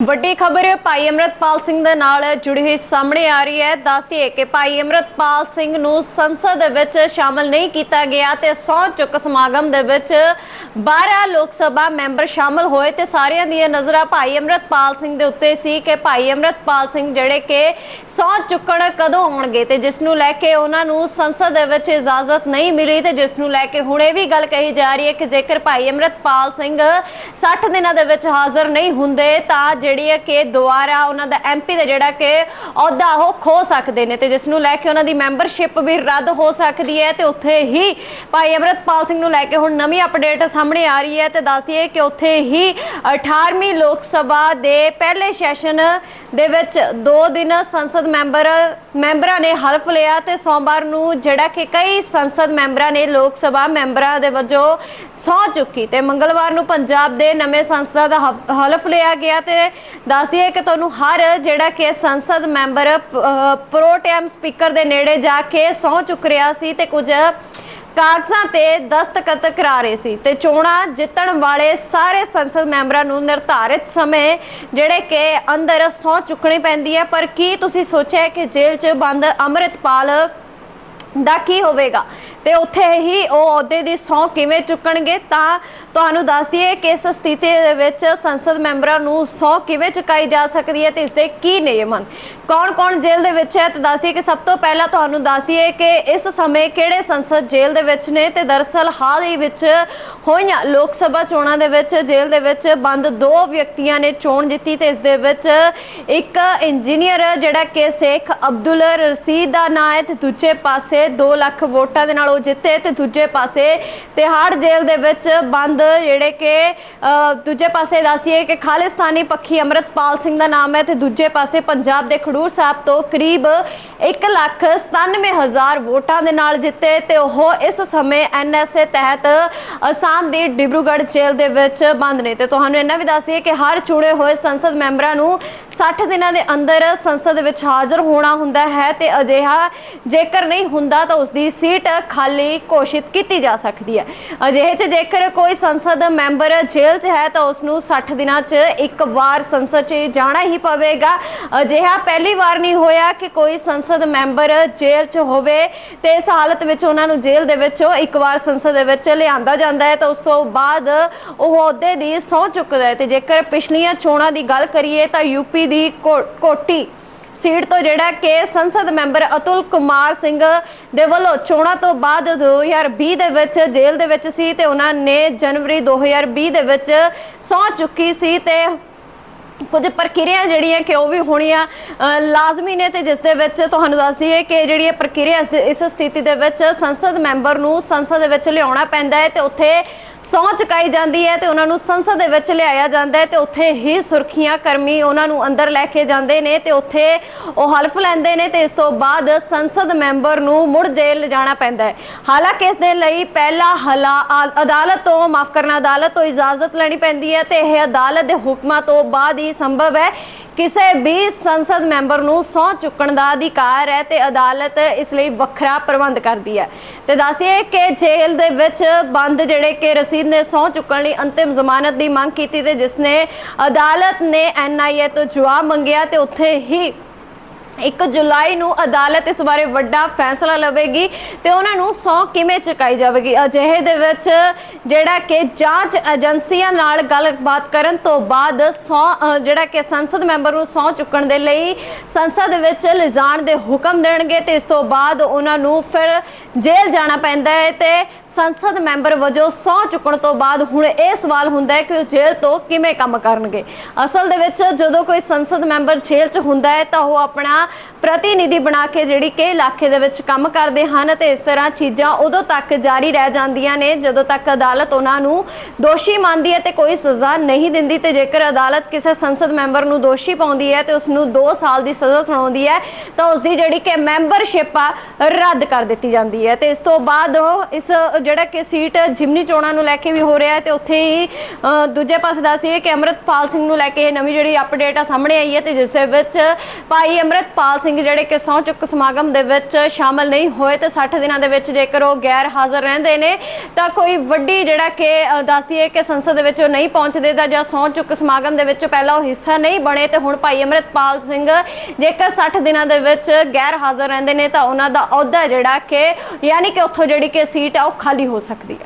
ਵੱਡੀ ਖਬਰ, ਭਾਈ ਅਮਰਤਪਾਲ ਸਿੰਘ ਦੇ ਨਾਲ ਜੁੜੀ ਹੋਈ ਸਾਹਮਣੇ ਆ ਰਹੀ ਹੈ। ਦੱਸਦੀ ਹੈ ਕਿ ਭਾਈ ਅਮਰਤਪਾਲ ਸਿੰਘ ਨੂੰ ਸੰਸਦ ਵਿੱਚ ਸ਼ਾਮਲ ਨਹੀਂ ਕੀਤਾ ਗਿਆ ਤੇ ਸਹੁੰ ਚੁੱਕ ਸਮਾਗਮ ਦੇ ਵਿੱਚ 12 ਲੋਕ ਸਭਾ ਮੈਂਬਰ ਸ਼ਾਮਲ ਹੋਏ ਤੇ ਸਾਰਿਆਂ ਦੀਆਂ ਨਜ਼ਰਾਂ ਭਾਈ ਅਮਰਤਪਾਲ ਸਿੰਘ ਦੇ ਉੱਤੇ ਸੀ ਕਿ ਭਾਈ ਅਮਰਤਪਾਲ ਸਿੰਘ ਜਿਹੜੇ ਕਿ ਸਹੁੰ ਚੁੱਕਣ ਕਦੋਂ ਆਉਣਗੇ ਤੇ ਜਿਸ ਨੂੰ ਲੈ ਕੇ ਉਹਨਾਂ ਨੂੰ ਸੰਸਦ ਦੇ ਵਿੱਚ ਇਜਾਜ਼ਤ ਨਹੀਂ ਮਿਲੀ ਤੇ ਜਿਸ ਨੂੰ ਲੈ ਕੇ ਹੁਣ ਇਹ ਵੀ ਗੱਲ ਕਹੀ ਜਾ ਰਹੀ ਹੈ ਕਿ ਜੇਕਰ ਭਾਈ ਅਮਰਤਪਾਲ ਸਿੰਘ 60 ਦਿਨਾਂ ਦੇ ਵਿੱਚ ਹਾਜ਼ਰ ਨਹੀਂ ਹੁੰਦੇ ਤਾਂ ਜਿਹੜੀ ਹੈ ਕਿ ਦੁਬਾਰਾ ਉਹਨਾਂ ਦਾ ਐਮਪੀ ਦਾ ਜਿਹੜਾ ਕਿ ਅਹੁਦਾ ਉਹ ਖੋ ਸਕਦੇ ਨੇ ਤੇ ਜਿਸ ਨੂੰ ਲੈ ਕੇ ਉਹਨਾਂ ਦੀ ਮੈਂਬਰਸ਼ਿਪ ਵੀ ਰੱਦ ਹੋ ਸਕਦੀ ਹੈ ਤੇ ਉੱਥੇ ਹੀ ਭਾਈ ਅਮਰਤਪਾਲ ਸਿੰਘ ਨੂੰ ਲੈ ਕੇ ਹੁਣ ਨਵੀਂ ਅਪਡੇਟ ਸਾਹਮਣੇ ਆ ਰਹੀ ਹੈ ਤੇ ਦੱਸਦੀ ਹੈ ਕਿ ਉੱਥੇ ਹੀ 18ਵੀਂ ਲੋਕ ਸਭਾ ਦੇ ਪਹਿਲੇ ਸੈਸ਼ਨ ਦੇ ਵਿੱਚ 2 ਦਿਨ ਸੰਸਦ ਮੈਂਬਰ, ਮੈਂਬਰਾਂ ਨੇ ਹਲਫ ਲਿਆ ਤੇ ਸੋਮਵਾਰ ਨੂੰ ਜਿਹੜਾ ਕਿ ਕਈ ਸੰਸਦ ਮੈਂਬਰਾਂ ਨੇ ਲੋਕ ਸਭਾ ਮੈਂਬਰਾਂ ਦੇ ਵਜੋਂ ਸਹੁੰ ਚੁੱਕੀ ਤੇ ਮੰਗਲਵਾਰ ਨੂੰ ਪੰਜਾਬ ਦੇ ਨਵੇਂ ਸੰਸਦਾਂ ਦਾ ਹਲਫ ਲਿਆ ਗਿਆ ਤੇ ਦੱਸਦੀ ਹੈ ਕਿ ਤੁਹਾਨੂੰ ਹਰ ਜਿਹੜਾ ਕਿ ਸੰਸਦ ਮੈਂਬਰ ਪ੍ਰੋ ਟਾਈਮ ਸਪੀਕਰ ਦੇ ਨੇੜੇ ਜਾ ਕੇ ਸਹੁੰ ਚੁੱਕ ਰਿਹਾ ਸੀ ਤੇ ਕੁਝ ਕਾਗਜ਼ਾਂ ਤੇ ਦਸਤਖਤ ਕਰਾ ਰਹੇ ਸੀ ਤੇ ਚੋਣਾਂ ਜਿੱਤਣ ਵਾਲੇ ਸਾਰੇ ਸੰਸਦ ਮੈਂਬਰਾਂ ਨੂੰ ਨਿਰਧਾਰਿਤ ਸਮੇਂ ਜਿਹੜੇ ਕਿ ਅੰਦਰ ਸਹੁੰ ਚੁੱਕਣੀ ਪੈਂਦੀ ਹੈ। ਪਰ ਕੀ ਤੁਸੀਂ ਸੋਚਿਆ ਕਿ ਜੇਲ੍ਹ 'ਚ ਬੰਦ ਅੰਮ੍ਰਿਤਪਾਲ ਦਾ ਕੀ ਹੋਵੇਗਾ? ਤੇ ਉੱਥੇ ਹੀ ਉਹ ਅਹੁਦੇ ਦੀ ਸਹੁੰ ਕਿਵੇਂ ਚੁੱਕਣਗੇ? ਤਾਂ ਤੁਹਾਨੂੰ ਦੱਸ ਦਈਏ ਕਿ ਇਸ ਸਥਿਤੀ ਦੇ ਵਿੱਚ ਸੰਸਦ ਮੈਂਬਰਾਂ ਨੂੰ ਸਹੁੰ ਕਿਵੇਂ ਚੁਕਾਈ ਜਾ ਸਕਦੀ ਹੈ ਤੇ ਇਸ ਦੇ ਕੀ ਨਿਯਮ ਹਨ? ਕੌਣ-ਕੌਣ ਜੇਲ੍ਹ ਦੇ ਵਿੱਚ ਹੈ? ਤੇ ਦੱਸ ਦਈਏ ਕਿ ਸਭ ਤੋਂ ਪਹਿਲਾਂ ਤੁਹਾਨੂੰ ਦੱਸ ਦਈਏ ਕਿ ਇਸ ਸਮੇਂ ਕਿਹੜੇ ਸੰਸਦ ਜੇਲ੍ਹ ਦੇ ਵਿੱਚ ਨੇ ਤੇ ਦਰਅਸਲ ਹਾਲ ਹੀ ਵਿੱਚ ਹੋਈਆਂ ਲੋਕ ਸਭਾ ਚੋਣਾਂ ਦੇ ਵਿੱਚ ਜੇਲ੍ਹ ਦੇ ਵਿੱਚ ਬੰਦ ਦੋ ਵਿਅਕਤੀਆਂ ਨੇ ਚੋਣ ਜਿੱਤੀ ਤੇ ਇਸ ਦੇ ਵਿੱਚ ਇੱਕ ਇੰਜੀਨੀਅਰ ਜਿਹੜਾ ਕਿ ਸ਼ੇਖ ਅਬਦੁਲ ਰਸੀਦ ਦਾ ਨਾਂ ਹੈ ਤੇ ਦੂਜੇ ਪਾਸੇ 2 ਲੱਖ ਵੋਟਾਂ ਦੇ ਨਾਲ ਉਹ ਜਿੱਤੇ ਤੇ ਦੂਜੇ ਪਾਸੇ ਤਿਹਾੜ ਜੇਲ੍ਹ ਦੇ ਵਿੱਚ ਬੰਦ ਜਿਹੜੇ ਕਿ ਅ, ਦੂਜੇ ਪਾਸੇ ਦੱਸੀਏ ਕਿ ਖਾਲਿਸਤਾਨੀ ਪੱਖੀ ਅਮਰਤਪਾਲ ਸਿੰਘ ਦਾ ਨਾਮ ਹੈ ਤੇ ਦੂਜੇ ਪਾਸੇ ਪੰਜਾਬ ਦੇ ਖਡੂਰ ਸਾਹਿਬ ਤੋਂ ਕਰੀਬ 1 ਲੱਖ 97000 ਵੋਟਾਂ ਦੇ ਨਾਲ ਜਿੱਤੇ ਤੇ ਉਹ ਇਸ ਸਮੇਂ ਐਨਐਸਏ ਤਹਿਤ ਅਸਾਮ ਦੀ ਡਿਬਰੂਗੜ੍ਹ ਜੇਲ੍ਹ ਦੇ ਵਿੱਚ ਬੰਦ ਨੇ। ਤੇ ਤੁਹਾਨੂੰ ਇਹਨਾਂ ਵੀ ਦੱਸ ਕਿ ਹਰ ਚੁਣੇ ਹੋਏ ਸੰਸਦ ਮੈਂਬਰਾਂ ਨੂੰ 60 ਦਿਨਾਂ ਦੇ ਅੰਦਰ ਸੰਸਦ ਵਿੱਚ ਹਾਜ਼ਰ ਹੋਣਾ ਹੁੰਦਾ ਹੈ ਤੇ ਅਜਿਹਾ ਜੇਕਰ ਨਹੀਂ ਹੁੰਦਾ ਤਾਂ ਉਸ ਦੀ ਸੀਟ ਖਾਲੀ ਘੋਸ਼ਿਤ ਕੀਤੀ ਜਾ ਸਕਦੀ ਹੈ। ਅਜਿਹੇ 'ਚ ਜੇਕਰ ਕੋਈ ਸੰਸਦ ਮੈਂਬਰ ਜੇਲ੍ਹ 'ਚ ਹੈ ਤਾਂ ਉਸ ਨੂੰ 60 ਦਿਨਾਂ 'ਚ ਇੱਕ ਵਾਰ ਸੰਸਦ 'ਚ ਜਾਣਾ ਹੀ ਪਵੇਗਾ। ਅਜਿਹਾ ਪਹਿਲੀ ਵਾਰ ਨਹੀਂ ਹੋਇਆ ਕਿ ਕੋਈ ਸੰਸਦ ਮੈਂਬਰ ਜੇਲ੍ਹ 'ਚ ਹੋਵੇ ਤੇ ਇਸ ਹਾਲਤ ਵਿੱਚ ਉਹਨਾਂ ਨੂੰ ਜੇਲ੍ਹ ਦੇ ਵਿੱਚੋਂ ਇੱਕ ਵਾਰ ਸੰਸਦ ਦੇ ਵਿੱਚ ਲਿਆਂਦਾ ਜਾਂਦਾ ਹੈ। ਤਾਂ ਉਸ ਤੋਂ ਬਾਅਦ ਉਹ ਅਹੁਦੇ ਦੀ ਸਹੁੰ ਚੁੱਕਦਾ ਹੈ। ਤੇ ਜੇਕਰ ਪਿਛਲੀਆਂ ਚੋਣਾਂ ਦੀ ਗੱਲ ਕਰੀਏ ਤਾਂ ਯੂਪੀ ਦੀ ਕੋ- ਕੋਟੀ ਸੀਟ ਤੋਂ ਜਿਹੜਾ ਕਿ ਸੰਸਦ ਮੈਂਬਰ ਅਤੁਲ ਕੁਮਾਰ ਸਿੰਘ ਦੇ ਵੱਲੋਂ ਚੋਣਾਂ ਤੋਂ ਬਾਅਦ 2020 ਦੇ ਵਿੱਚ ਜੇਲ੍ਹ ਦੇ ਵਿੱਚ ਸੀ ਤੇ ਉਹਨਾਂ ਨੇ ਜਨਵਰੀ 2020 ਦੇ ਵਿੱਚ ਸਹੁੰ ਚੁੱਕੀ ਸੀ ਤੇ ਕੁਝ ਪ੍ਰਕਿਰਿਆ ਜਿਹੜੀਆਂ ਕਿ ਉਹ ਵੀ ਹੋਣੀਆਂ ਲਾਜ਼ਮੀ ਨੇ ਤੇ ਜਿਸ ਦੇ ਵਿੱਚ ਤੁਹਾਨੂੰ ਦੱਸ ਦਈਏ ਕਿ ਜਿਹੜੀ ਇਹ ਪ੍ਰਕਿਰਿਆ ਇਸ ਇਸ ਸਥਿਤੀ ਦੇ ਵਿੱਚ ਸੰਸਦ ਮੈਂਬਰ ਨੂੰ ਸੰਸਦ ਦੇ ਵਿੱਚ ਲਿਆਉਣਾ ਪੈਂਦਾ ਹੈ ਤੇ ਉੱਥੇ ਸਹੁੰ ਚੁਕਾਈ ਜਾਂਦੀ ਹੈ ਤੇ ਉਹਨਾਂ ਨੂੰ ਸੰਸਦ ਦੇ ਵਿੱਚ ਲਿਆਇਆ ਜਾਂਦਾ ਹੈ ਤੇ ਉੱਥੇ ਹੀ ਸੁਰਖੀਆਂ ਕਰਮੀ ਉਹਨਾਂ ਨੂੰ ਅੰਦਰ ਲੈ ਕੇ ਜਾਂਦੇ ਨੇ ਤੇ ਉੱਥੇ ਉਹ ਹਲਫ ਲੈਂਦੇ ਨੇ ਤੇ ਇਸ ਤੋਂ ਬਾਅਦ ਸੰਸਦ ਮੈਂਬਰ ਨੂੰ ਮੁੜ ਜੇਲ੍ਹ ਲਿਜਾਣਾ ਪੈਂਦਾ ਹੈ। ਹਾਲਾਂਕਿ ਇਸ ਦੇ ਲਈ ਪਹਿਲਾ ਹਲਾ ਅਦਾਲਤ ਤੋਂ ਮਾਫ ਕਰਨਾ, ਅਦਾਲਤ ਤੋਂ ਇਜਾਜ਼ਤ ਲੈਣੀ ਪੈਂਦੀ ਹੈ ਤੇ ਇਹ ਅਦਾਲਤ ਦੇ ਹੁਕਮਾਂ ਤੋਂ ਬਾਅਦ ਹੀ ਸੰਭਵ ਹੈ ਕਿਸੇ ਵੀ ਸੰਸਦ ਮੈਂਬਰ ਨੂੰ ਸਹੁੰ ਚੁੱਕਣ ਦਾ ਅਧਿਕਾਰ ਹੈ ਤੇ ਅਦਾਲਤ ਇਸ ਲਈ ਵੱਖਰਾ ਪ੍ਰਬੰਧ ਕਰਦੀ ਹੈ। ਤੇ ਦੱਸਦੀਏ ਕਿ ਜੇਲ੍ਹ ਦੇ ਵਿੱਚ ਬੰਦ ਜਿਹੜੇ ਕਿ ਰਸੀਦ ਨੇ ਸਹੁੰ ਚੁੱਕਣ ਲਈ ਅੰਤਿਮ ਜ਼ਮਾਨਤ ਦੀ ਮੰਗ ਕੀਤੀ ਤੇ ਜਿਸ ਨੇ ਅਦਾਲਤ ਨੇ ਐਨਆਈਏ ਤੋਂ ਜਵਾਬ ਮੰਗਿਆ ਤੇ ਉੱਥੇ ਹੀ 1 ਜੁਲਾਈ ਨੂੰ ਅਦਾਲਤ ਇਸ ਬਾਰੇ ਵੱਡਾ ਫੈਸਲਾ ਲਵੇਗੀ ਤੇ ਉਹਨਾਂ ਨੂੰ ਸਹੁੰ ਕਿਵੇਂ ਚੁਕਾਈ ਜਾਵੇਗੀ? ਅਜਿਹੇ ਦੇ ਵਿੱਚ ਜਿਹੜਾ ਕਿ ਜਾਂਚ ਏਜੰਸੀਆਂ ਨਾਲ ਗੱਲਬਾਤ ਕਰਨ ਤੋਂ ਬਾਅਦ ਸਹੁੰ ਜਿਹੜਾ ਕਿ ਸੰਸਦ ਮੈਂਬਰ ਨੂੰ ਸਹੁੰ ਚੁੱਕਣ ਦੇ ਲਈ ਸੰਸਦ ਵਿੱਚ ਲਿਜਾਣ ਦੇ ਹੁਕਮ ਦੇਣਗੇ ਤੇ ਇਸ ਤੋਂ ਬਾਅਦ ਉਹਨਾਂ ਨੂੰ ਫਿਰ ਜੇਲ੍ਹ ਜਾਣਾ ਪੈਂਦਾ ਹੈ ਤੇ ਸੰਸਦ ਮੈਂਬਰ ਵਜੋਂ ਸਹੁੰ ਚੁੱਕਣ ਤੋਂ ਬਾਅਦ ਹੁਣ ਇਹ ਸਵਾਲ ਹੁੰਦਾ ਹੈ ਕਿ ਉਹ ਜੇਲ੍ਹ ਤੋਂ ਕਿਵੇਂ ਕੰਮ ਕਰਨਗੇ? ਅਸਲ ਦੇ ਵਿੱਚ ਜਦੋਂ ਕੋਈ ਸੰਸਦ ਮੈਂਬਰ ਜੇਲ੍ਹ 'ਚ ਹੁੰਦਾ ਹੈ ਤਾਂ ਉਹ ਆਪਣਾ ਪ੍ਰਤੀਨਿਧੀ ਬਣਾ ਕੇ ਜਿਹੜੀ ਕਿ ਇਲਾਕੇ ਦੇ ਵਿੱਚ ਕੰਮ ਕਰਦੇ ਹਨ ਤੇ ਇਸ ਤਰ੍ਹਾਂ ਚੀਜ਼ਾਂ ਉਦੋਂ ਤੱਕ ਜਾਰੀ ਰਹਿ ਜਾਂਦੀਆਂ ਨੇ ਜਦੋਂ ਤੱਕ ਅਦਾਲਤ ਉਹਨਾਂ ਨੂੰ ਦੋਸ਼ੀ ਮੰਨਦੀ ਹੈ ਤੇ ਕੋਈ ਸਜ਼ਾ ਨਹੀਂ ਦਿੰਦੀ ਤੇ ਜੇਕਰ ਅਦਾਲਤ ਕਿਸੇ ਸੰਸਦ ਮੈਂਬਰ ਨੂੰ ਦੋਸ਼ੀ ਪਾਉਂਦੀ ਹੈ ਤੇ ਉਸ ਨੂੰ 2 ਸਾਲ ਦੀ ਸਜ਼ਾ ਸੁਣਾਉਂਦੀ ਹੈ, ਤਾਂ ਉਸ ਦੀ ਜਿਹੜੀ ਕਿ ਮੈਂਬਰਸ਼ਿਪ ਆ, ਰੱਦ ਕਰ ਦਿੱਤੀ ਜਾਂਦੀ ਹੈ। ਤੇ ਇਸ ਤੋਂ ਬਾਅਦ ਇਸ ਜਿਹੜਾ ਕਿ ਸੀਟ ਜਿਮਨੀ ਚੋਣਾਂ ਨੂੰ ਲੈ ਕੇ ਵੀ ਹੋ ਰਿਹਾ ਹੈ ਤੇ ਉੱਥੇ ਹੀ ਦੂਜੇ ਪਾਸੇ ਦੱਸੀਏ ਕਿ ਅਮਰਤਪਾਲ ਸਿੰਘ ਨੂੰ ਲੈ ਕੇ ਇਹ ਨਵੀਂ ਜਿਹੜੀ ਅਪਡੇਟ ਆ ਸਾਹਮਣੇ ਆਈ ਹੈ ਤੇ ਜਿਸ ਦੇ ਵਿੱਚ ਭਾਈ ਅਮਰਤਪਾਲ ਪਾਲ ਸਿੰਘ ਜਿਹੜੇ ਕਿ ਸਹੁੰ ਚੁੱਕ ਸਮਾਗਮ ਦੇ ਵਿੱਚ ਸ਼ਾਮਲ ਨਹੀਂ ਹੋਏ ਤੇ 60 ਦਿਨਾਂ ਦੇ ਵਿੱਚ ਜੇਕਰ ਉਹ ਗੈਰ ਹਾਜ਼ਰ ਰਹਿੰਦੇ ਨੇ, ਤਾਂ ਕੋਈ ਵੱਡੀ ਜਿਹੜਾ ਕਿ ਦੱਸਦੀ ਹੈ ਕਿ ਸੰਸਦ ਦੇ ਵਿੱਚ ਉਹ ਨਹੀਂ ਪਹੁੰਚਦੇ ਤਾਂ ਜਾਂ ਸਹੁੰ ਚੁੱਕ ਸਮਾਗਮ ਦੇ ਵਿੱਚ ਪਹਿਲਾਂ ਉਹ ਹਿੱਸਾ ਨਹੀਂ ਬਣੇ ਤੇ ਹੁਣ ਭਾਈ ਅਮਰਤਪਾਲ ਸਿੰਘ ਜੇਕਰ 60 ਦਿਨਾਂ ਦੇ ਵਿੱਚ ਗੈਰ ਹਾਜ਼ਰ ਰਹਿੰਦੇ ਨੇ ਤਾਂ ਉਹਨਾਂ ਦਾ ਅਹੁਦਾ ਜਿਹੜਾ ਕਿ, ਯਾਨੀ ਕਿ ਉੱਥੋਂ ਜਿਹੜੀ ਕਿ ਸੀਟ ਆ ਉਹ ਖਾਲੀ ਹੋ ਸਕਦੀ ਹੈ।